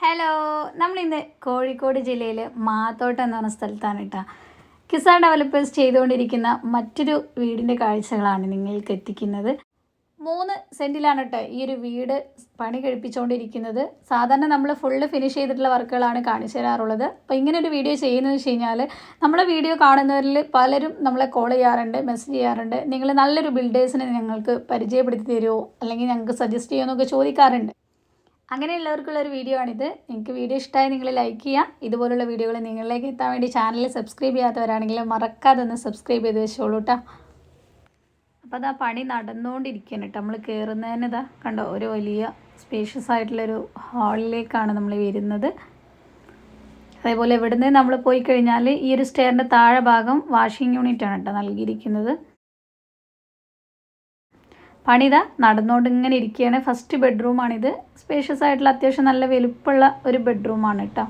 Hello നമ്മളിന്ന് കോഴിക്കോട് ജില്ലയിൽ മാത്തോട്ടം എന്ന് പറഞ്ഞ സ്ഥലത്താണ് കേട്ടോ കിസാൻ ഡെവലപ്പേഴ്സ് ചെയ്തുകൊണ്ടിരിക്കുന്ന മറ്റൊരു വീടിന്റെ കാഴ്ചകളാണ് നിങ്ങൾക്ക് എത്തിക്കുന്നത്. മൂന്ന് സെന്റിലാണ് കേട്ടോ ഈ ഒരു വീട് പണി കഴിപ്പിച്ചുകൊണ്ടിരിക്കുന്നത് സാധാരണ നമ്മൾ ഫുള്ള് ഫിനിഷ് ചെയ്തിട്ടുള്ള വർക്കുകളാണ് കാണിച്ചു തരാറുള്ളത്. അപ്പോൾ ഇങ്ങനെ ഒരു വീഡിയോ ചെയ്യുന്നതെന്ന് വെച്ച് കഴിഞ്ഞാൽ നമ്മളെ വീഡിയോ കാണുന്നവരിൽ പലരും നമ്മളെ കോൾ ചെയ്യാറുണ്ട് മെസ്സേജ് ചെയ്യാറുണ്ട്. നിങ്ങൾ നല്ലൊരു ബിൽഡേഴ്സിനെ ഞങ്ങൾക്ക് പരിചയപ്പെടുത്തി തരുമോ അല്ലെങ്കിൽ ഞങ്ങൾക്ക് സജസ്റ്റ് ചെയ്യുമോ എന്നൊക്കെ ചോദിക്കാറുണ്ട്. അങ്ങനെയുള്ളവർക്കുള്ള ഒരു വീഡിയോ ആണിത്. നിങ്ങൾക്ക് വീഡിയോ ഇഷ്ടമായി നിങ്ങൾ ലൈക്ക് ചെയ്യുക ഇതുപോലുള്ള വീഡിയോകൾ നിങ്ങളിലേക്ക് എത്താൻ വേണ്ടി ചാനൽ സബ്സ്ക്രൈബ് ചെയ്യാത്തവരാണെങ്കിൽ മറക്കാതെ ഒന്ന് സബ്സ്ക്രൈബ് ചെയ്ത് വെച്ചോളൂ കേട്ടോ അപ്പോൾ അതാ പണി നടന്നുകൊണ്ടിരിക്കുകയാണ് കേട്ടോ നമ്മൾ കയറുന്നതിന് ഇതാ കണ്ടോ ഒരു വലിയ സ്പേഷ്യസ് ആയിട്ടുള്ളൊരു ഹാളിലേക്കാണ് നമ്മൾ വരുന്നത്. അതേപോലെ ഇവിടുന്ന് നമ്മൾ പോയി കഴിഞ്ഞാൽ ഈ ഒരു സ്റ്റെയറിന്റെ താഴെ ഭാഗം വാഷിംഗ് യൂണിറ്റ് ആണ് കേട്ടോ നൽകിയിരിക്കുന്നത്. പണിത നടന്നുകൊണ്ട് ഇങ്ങനെ ഇരിക്കുകയാണ് ഫസ്റ്റ് ബെഡ്റൂമാണിത് സ്പേഷ്യസ് ആയിട്ടുള്ള അത്യാവശ്യം നല്ല വലുപ്പമുള്ള ഒരു ബെഡ്റൂമാണ് കേട്ടോ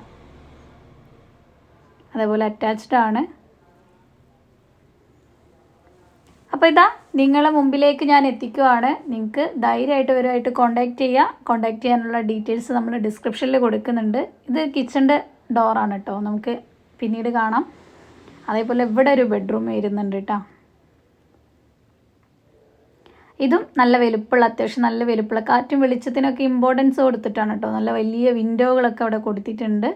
അതേപോലെ അറ്റാച്ച്ഡ് ആണ്. അപ്പോൾ ഇതാ നിങ്ങളെ മുമ്പിലേക്ക് ഞാൻ എത്തിക്കുവാണ്. നിങ്ങൾക്ക് ധൈര്യമായിട്ട് വരുമായിട്ട് കോൺടാക്റ്റ് ചെയ്യുക കോൺടാക്റ്റ് ചെയ്യാനുള്ള ഡീറ്റെയിൽസ് നമ്മൾ ഡിസ്ക്രിപ്ഷനിൽ കൊടുക്കുന്നുണ്ട്. ഇത് കിച്ചന്റെ ഡോറാണ് കേട്ടോ നമുക്ക് പിന്നീട് കാണാം. അതേപോലെ ഇവിടെ ഒരു ബെഡ്റൂം വരുന്നുണ്ട് കേട്ടോ ഇതും നല്ല വലുപ്പമുള്ള അത്യാവശ്യം നല്ല വലുപ്പമുള്ള കാറ്റും വെളിച്ചത്തിനൊക്കെ ഇമ്പോർട്ടൻസ് കൊടുത്തിട്ടാണ് കേട്ടോ നല്ല വലിയ വിൻഡോകളൊക്കെ അവിടെ കൊടുത്തിട്ടുണ്ട്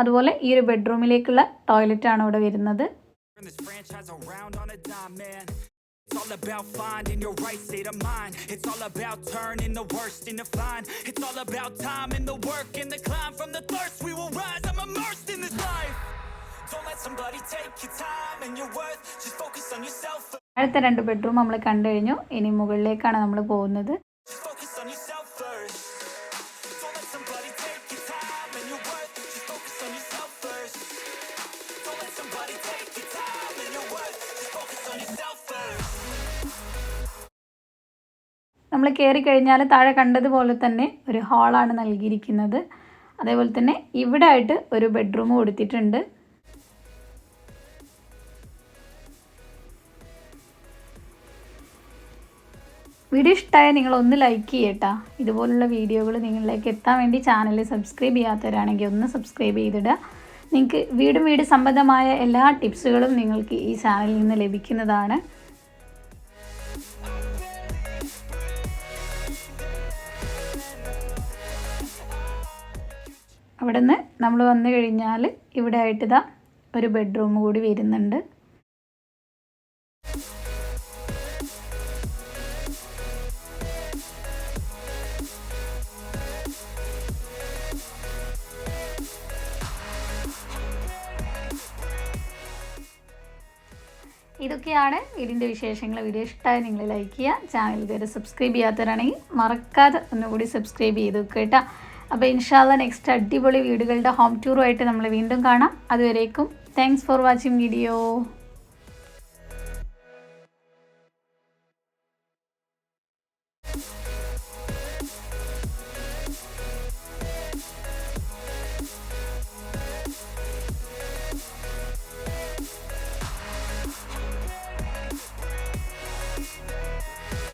അതുപോലെ ഈ ഒരു ബെഡ്റൂമിലേക്കുള്ള ടോയ്ലറ്റ് ആണ് ഇവിടെ വരുന്നത്. It's all about finding your right state of mind. It's all about turning the worst into fine. It's all about time and the work and the climb from the thirst. We will rise. I'm immersed in this life. അടുത്ത രണ്ട് bedroom നമ്മൾ കണ്ടു കഴിഞ്ഞു. ഇനി മുകളിലേക്കാണ് നമ്മൾ പോകുന്നത്. നമ്മൾ കയറി കഴിഞ്ഞാൽ താഴെ കണ്ടതുപോലെ തന്നെ ഒരു ഹാളാണ് നൽകിയിരിക്കുന്നത്. അതേപോലെ തന്നെ ഇവിടെ ആയിട്ട് ഒരു ബെഡ്റൂം കൊടുത്തിട്ടുണ്ട്. വീഡിയോ ഇഷ്ടമായ നിങ്ങൾ ഒന്ന് ലൈക്ക് ചെയ്യട്ടാ. ഇതുപോലുള്ള വീഡിയോകൾ നിങ്ങളിലേക്ക് എത്താൻ വേണ്ടി ചാനൽ സബ്സ്ക്രൈബ് ചെയ്യാത്തവരാണെങ്കിൽ ഒന്ന് സബ്സ്ക്രൈബ് ചെയ്തിടുക. നിങ്ങൾക്ക് വീടും വീട് സംബന്ധമായ എല്ലാ ടിപ്സുകളും നിങ്ങൾക്ക് ഈ ചാനലിൽ നിന്ന് ലഭിക്കുന്നതാണ്. അവിടെ നമ്മൾ വന്നു കഴിഞ്ഞാൽ ഇവിടെ ആയിട്ട് ഇതാ ഒരു ബെഡ്റൂം കൂടി വരുന്നുണ്ട്. ഇതൊക്കെയാണ് ഇതിന്റെ വിശേഷങ്ങൾ. വീഡിയോ ഇഷ്ടമായി നിങ്ങൾ ലൈക്ക് ചെയ്യുക. ചാനൽ ഇതുവരെ സബ്സ്ക്രൈബ് ചെയ്യാത്തവരാണെങ്കിൽ മറക്കാതെ ഒന്നുകൂടി സബ്സ്ക്രൈബ് ചെയ്ത് കേട്ടോ. അപ്പോൾ ഇൻഷാല്ല നെക്സ്റ്റ് അടിപൊളി വീടുകളുടെ ഹോം ടൂറുമായിട്ട് നമ്മൾ വീണ്ടും കാണാം. അതുവരേക്കും thanks for watching video you